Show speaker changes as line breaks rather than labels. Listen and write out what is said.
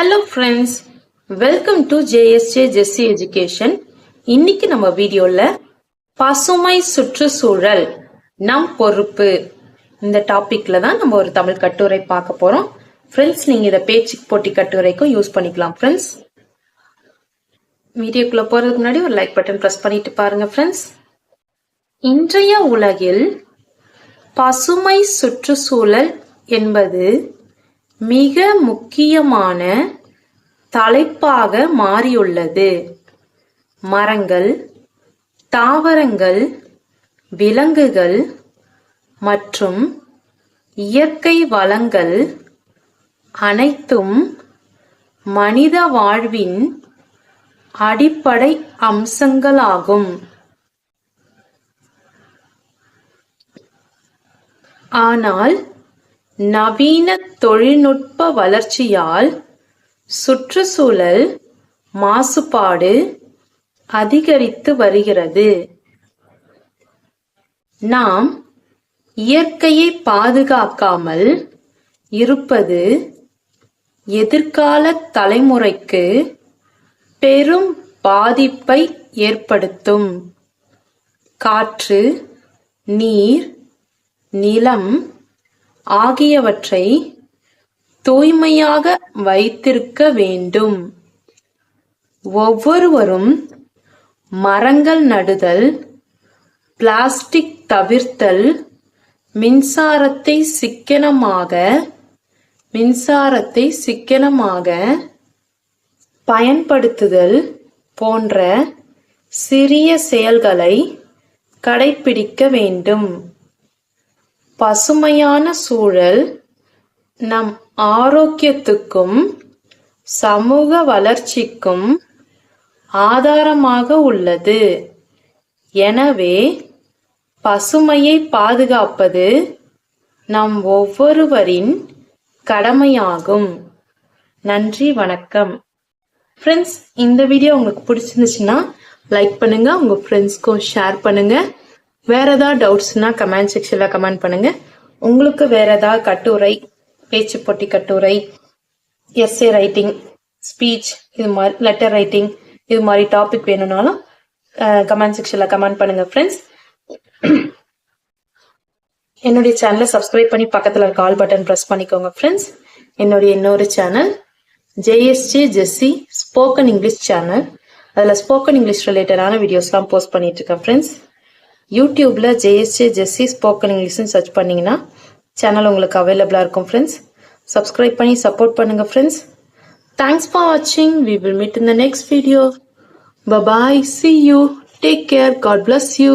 Hello friends welcome to JSJ Jessie education இன்னைக்கு நம்ம வீடியோல பசுமை சுற்றுச்சூழல் நம் பொறுப்பு. இந்த டாபிக்ல தான் நம்ம ஒரு தமிழ் கட்டுரை பார்க்க போறோம். ஃப்ரெண்ட்ஸ் நீங்க இதை பேச்சு போட்டி கட்டுரைக்கும் யூஸ் பண்ணிக்கலாம் ஃப்ரெண்ட்ஸ் வீடியோக்குள்ள போறதுக்கு முன்னாடி ஒரு லைக் பட்டன் பிரஸ் பண்ணிட்டு பாருங்க ஃப்ரெண்ட்ஸ் இன்றைய உலகில் பசுமை சுற்றுச்சூழல் என்பது மிக முக்கியமான தலைப்பாக மாறியுள்ளது. மரங்கள் தாவரங்கள் விலங்குகள் மற்றும் இயற்கை வளங்கள் அனைத்தும் மனித வாழ்வின் அடிப்படை அம்சங்களாகும். ஆனால் நவீன தொழில்நுட்ப வளர்ச்சியால் சுற்றுச்சூழல் மாசுபாடு அதிகரித்து வருகிறது. நாம் இயற்கையை பாதுகாக்காமல் இருப்பது எதிர்கால தலைமுறைக்கு பெரும் பாதிப்பை ஏற்படுத்தும். காற்று நீர் நிலம் ஆகியவற்றை தூய்மையாக வைத்திருக்க வேண்டும். ஒவ்வொருவரும் மரங்கள் நடுதல் பிளாஸ்டிக் தவிர்த்தல் மின்சாரத்தை சிக்கனமாக மின்சாரத்தை சிக்கனமாக பயன்படுத்துதல் போன்ற சிறிய செயல்களை கடைபிடிக்க வேண்டும். பசுமையான சூழல் நம் ஆரோக்கியத்துக்கும் சமூக வளர்ச்சிக்கும் ஆதாரமாக உள்ளது. எனவே பசுமையை பாதுகாப்பது நம் ஒவ்வொருவரின் கடமையாகும். நன்றி வணக்கம். ஃப்ரெண்ட்ஸ் இந்த வீடியோ உங்களுக்கு பிடிச்சிருந்துச்சுன்னா லைக் பண்ணுங்க. உங்க ஃப்ரெண்ட்ஸ்க்கும் ஷேர் பண்ணுங்க. வேற ஏதாவது டவுட்ஸ்னா கமெண்ட் செக்ஷன்ல கமெண்ட் பண்ணுங்க. உங்களுக்கு வேற ஏதாவது கட்டுரை பேச்சு போட்டி கட்டுரை எஸ்ஏ ரைட்டிங் ஸ்பீச் இது மாதிரி லெட்டர் ரைட்டிங் இது மாதிரி டாபிக் வேணும்னாலும் கமெண்ட் செக்ஷன்ல கமெண்ட் பண்ணுங்க ஃப்ரெண்ட்ஸ் என்னுடைய சேனலை சப்ஸ்கிரைப் பண்ணி பக்கத்தில் இருக்க ஆல் பட்டன் ப்ரெஸ் பண்ணிக்கோங்க ஃப்ரெண்ட்ஸ் என்னுடைய இன்னொரு channel JSG Jessie spoken English channel அதில் ஸ்போக்கன் இங்கிலீஷ் ரிலேட்டடான வீடியோஸ்லாம் போஸ்ட் பண்ணிட்டு இருக்கேன் ஃப்ரெண்ட்ஸ் யூடியூப்ல ஜேஎஸ்ஜே ஜெஸ்ஸி ஸ்போக்கன் இங்கிலீஷ்னு சர்ச் பண்ணீங்கன்னா சேனல் உங்களுக்கு அவைலபிளாக இருக்கும் ஃப்ரெண்ட்ஸ் சப்ஸ்கிரைப் பண்ணி சப்போர்ட் பண்ணுங்க ஃப்ரெண்ட்ஸ் தேங்க்ஸ் ஃபார் வாட்சிங் we will meet in the next video bye bye see you take care God bless you